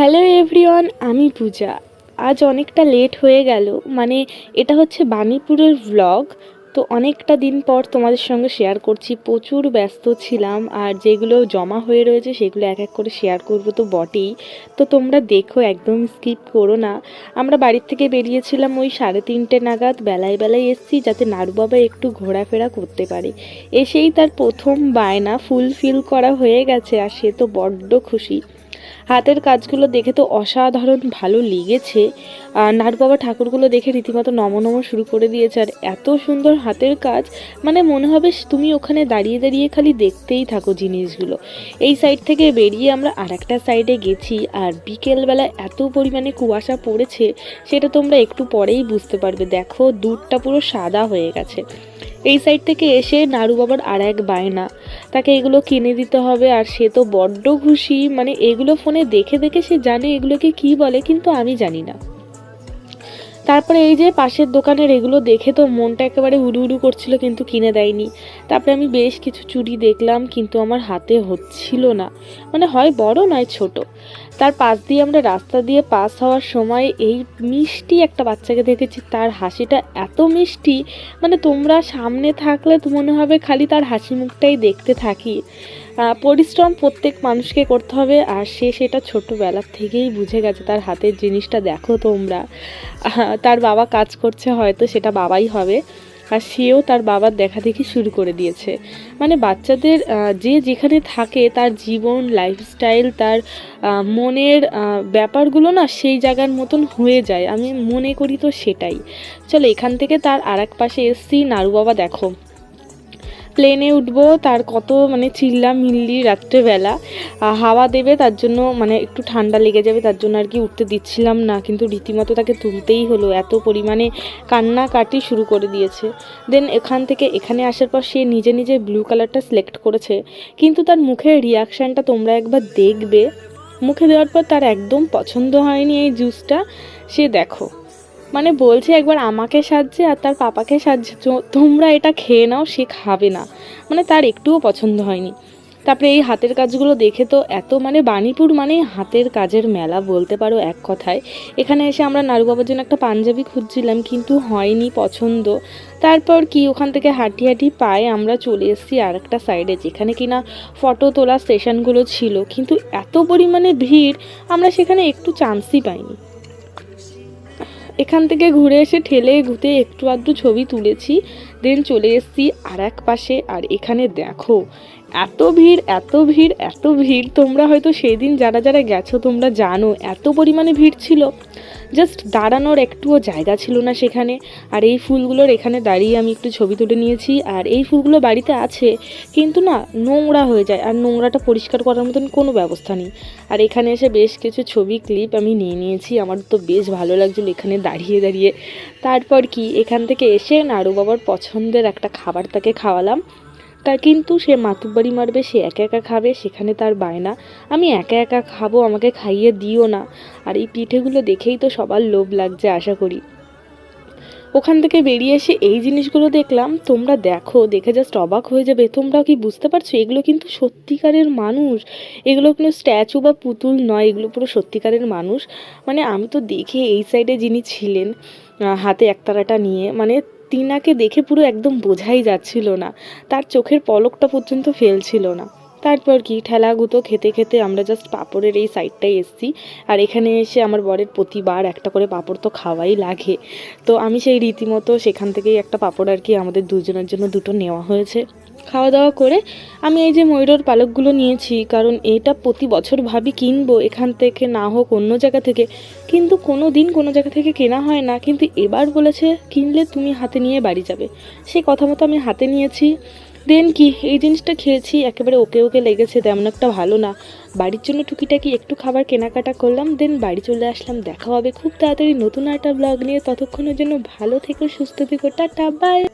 Hello everyone আমি পূজা। আজ অনেকটা লেট হয়ে গেল। মানে এটা হচ্ছে বাণীপুরের ভ্লগ তো অনেকটা দিন পর তোমাদের সঙ্গে শেয়ার করছি। প্রচুর ব্যস্ত ছিলাম আর যেগুলো জমা হয়ে রয়েছে সেগুলো এক এক করে শেয়ার করব তো বটেই। তো তোমরা দেখো, একদম স্কিপ করো না। আমরা বাড়ির থেকে বেরিয়েছিলাম ওই সাড়ে তিনটে নাগাদ। বেলায় বেলায় এসছি যাতে নাড়ু বাবা একটু ঘোরাফেরা করতে পারে। এসেই তার প্রথম বায়না ফুলফিল করা হয়ে গেছে আর সে তো বড্ড খুশি। হাতের কাজগুলো দেখে তো অসাধারণ ভালো লেগেছে। আর নাড়ু বাবা ঠাকুরগুলো দেখে রীতিমতো নম নম শুরু করে দিয়েছে। আর এত সুন্দর হাতের কাজ মানে মনে হবে তুমি ওখানে দাঁড়িয়ে দাঁড়িয়ে খালি দেখতেই থাকো জিনিসগুলো। এই সাইড থেকে বেরিয়ে আমরা আর একটা সাইডে গেছি। আর বিকেলবেলা এত পরিমাণে কুয়াশা পড়েছে, সেটা তোমরা একটু পরেই বুঝতে পারবে। দেখো, দুধটা পুরো সাদা হয়ে গেছে। এই সাইড থেকে এসে নাড়ু বাবার আর এক বায়না। তাকে এগুলো কিনে দিতে হবে আর সে তো বড্ড খুশি। মানে এগুলো ফোনে দেখে দেখে সে জানে এগুলোকে কি বলে, কিন্তু আমি জানি না। তারপরে এই যে পাশের দোকানের এগুলো দেখে তো মনটা একেবারে উড়ু করছিল, কিন্তু কিনে দেয়নি। তারপরে আমি বেশ কিছু চুড়ি দেখলাম, কিন্তু আমার হাতে হচ্ছিল না। মানে হয় বড় নয় ছোট। তার পাশ দিয়ে আমরা রাস্তা দিয়ে পাস হওয়ার সময় এই মিষ্টি একটা বাচ্চাকে দেখেছি। তার হাসিটা এত মিষ্টি মানে তোমরা সামনে থাকলে তো মনে হবে খালি তার হাসি মুখটাই দেখতে থাকি। পরিশ্রম প্রত্যেক মানুষকে করতে হবে আর সে সেটা ছোটোবেলার থেকেই বুঝে গেছে তার হাতের জিনিসটা দেখো তোমরা। তার বাবা কাজ করছে হয়তো সেটা বাবাই হবে। আর সেও তার বাবার দেখা দেখি শুরু করে দিয়েছে। মানে বাচ্চাদের যে যেখানে থাকে, তার জীবন লাইফস্টাইল তার মনের ব্যাপারগুলো না সেই জায়গার মতন হয়ে যায়। আমি মনে করি তো সেটাই। চলো এখান থেকে তার আর এক পাশে এসছি, নারু বাবা দেখো। প্লেনে উঠবো, তার কত মানে চিল্লা মিল্লি রাত্রেবেলা। হাওয়া দেবে, তার জন্য মানে একটু ঠান্ডা লেগে যাবে, তার জন্য আর কি উঠতে দিচ্ছিলাম না। কিন্তু রীতিমতো তাকে তুলতেই হলো, এত পরিমাণে কান্নাকাটি শুরু করে দিয়েছে। দেন এখান থেকে এখানে আসার পর সে নিজে নিজে ব্লু কালারটা সিলেক্ট করেছে। কিন্তু তার মুখের রিয়াকশানটা তোমরা একবার দেখবে। মুখে দেওয়ার পর তার একদম পছন্দ হয়নি এই জুসটা সে দেখো। মানে বলছে একবার আমাকে সাজছে আর তার পাপাকে সাজছে। তোমরা এটা খেয়ে নাও, সে খাবে না। মানে তার একটুও পছন্দ হয়নি। তারপরে এই হাতের কাজগুলো দেখে তো এত মানে বাণীপুর মানে হাতের কাজের মেলা বলতে পারো এক কথায়। এখানে এসে আমরা নাড়ু বাবার জন্য একটা পাঞ্জাবি খুঁজছিলাম, কিন্তু হয়নি পছন্দ। তারপর কি, ওখান থেকে হাঁটি হাঁটি পায়ে আমরা চলে এসেছি আর একটা সাইডে যেখানে কিনা ফটো তোলা স্টেশনগুলো ছিল। কিন্তু এত পরিমাণে ভিড়, আমরা সেখানে একটু চান্সই পাইনি। এখান থেকে ঘুরে এসে ঠেলে ঘুতে একটু আধটু ছবি তুলেছি দেন চলে এসেছি আর এক পাশে। আর এখানে দেখো, এত ভিড় এত ভিড় এত ভিড়। তোমরা হয়তো সেদিন যারা যারা গেছো, তোমরা জানো এত পরিমাণে ভিড় ছিল। জাস্ট দাঁড়ানোর একটুও জায়গা ছিল না সেখানে। আর এই ফুলগুলোর এখানে দাঁড়িয়ে আমি একটু ছবি তুলে নিয়েছি। আর এই ফুলগুলো বাড়িতে আছে, কিন্তু না, নোংরা হয়ে যায়। আর নোংরাটা পরিষ্কার করার মতন কোনো ব্যবস্থা নেই। আর এখানে এসে বেশ কিছু ছবি ক্লিপ আমি নিয়ে নিয়েছি। আমার তো বেশ ভালো লাগছিল এখানে দাঁড়িয়ে দাঁড়িয়ে। তারপর কি, এখান থেকে এসে নাড়ু বাবার পছন্দের একটা খাবার তাকে খাওয়ালাম। তা কিন্তু সে মাতুর বাড়ি মারবে, সে একা একা খাবে, সেখানে তার বায়না। আমি একা একা খাব, আমাকে খাইয়ে দিও না। আর এই পিঠেগুলো দেখেই তো সবার লোভ লাগছে, আশা করি। ওখান থেকে বেরিয়ে এসে এই জিনিসগুলো দেখলাম, তোমরা দেখো, দেখে জাস্ট অবাক হয়ে যাবে। তোমরা কি বুঝতে পারছ? এগুলো কিন্তু সত্যিকারের মানুষ। এগুলো কোনো স্ট্যাচু বা পুতুল নয়, এগুলো পুরো সত্যিকারের মানুষ। মানে আমি তো দেখে এই সাইডে যিনি ছিলেন হাতে একতারাটা নিয়ে মানে তিনাকে দেখে পুরো একদম বোঝাই যাচ্ছিল না। তার চোখের পলকটা পর্যন্ত ফেলছিল না। তারপর কি, ঠেলাগুতো খেতে খেতে আমরা জাস্ট পাঁপড়ের এই সাইডটাই এসেছি। আর এখানে এসে আমার বরের প্রতিবার একটা করে পাঁপড় তো খাওয়াই লাগে। তো আমি সেই রীতিমতো সেখান থেকেই একটা পাঁপড় আর কি আমাদের দুজনের জন্য দুটো নেওয়া হয়েছে। খাওয়া দাওয়া করে আমি এই যে ময়ূরের পালকগুলো নিয়েছি, কারণ এটা প্রতি বছর ভাবি কিনবো এখান থেকে, না হোক অন্য জায়গা থেকে। কিন্তু কোনো দিন কোনো জায়গা থেকে কেনা হয় না, কিন্তু এবার বলেছে কিনলে তুমি হাতে নিয়ে বাড়ি যাবে। সেই কথা মতো আমি হাতে নিয়েছি। দেন কি, এই জিনিসটা খেয়েছি, একেবারে ওকে ওকে লেগেছে, তেমন একটা ভালো না। বাড়ির জন্য টুকিটাকি একটু খাবার কেনাকাটা করলাম, দেন বাড়ি চলে আসলাম, দেখা হবে খুব তাড়াতাড়ি নতুন একটা ব্লগ নিয়ে, ততক্ষণের জন্য ভালো থেকে, সুস্থ থেকো, টাটা বাই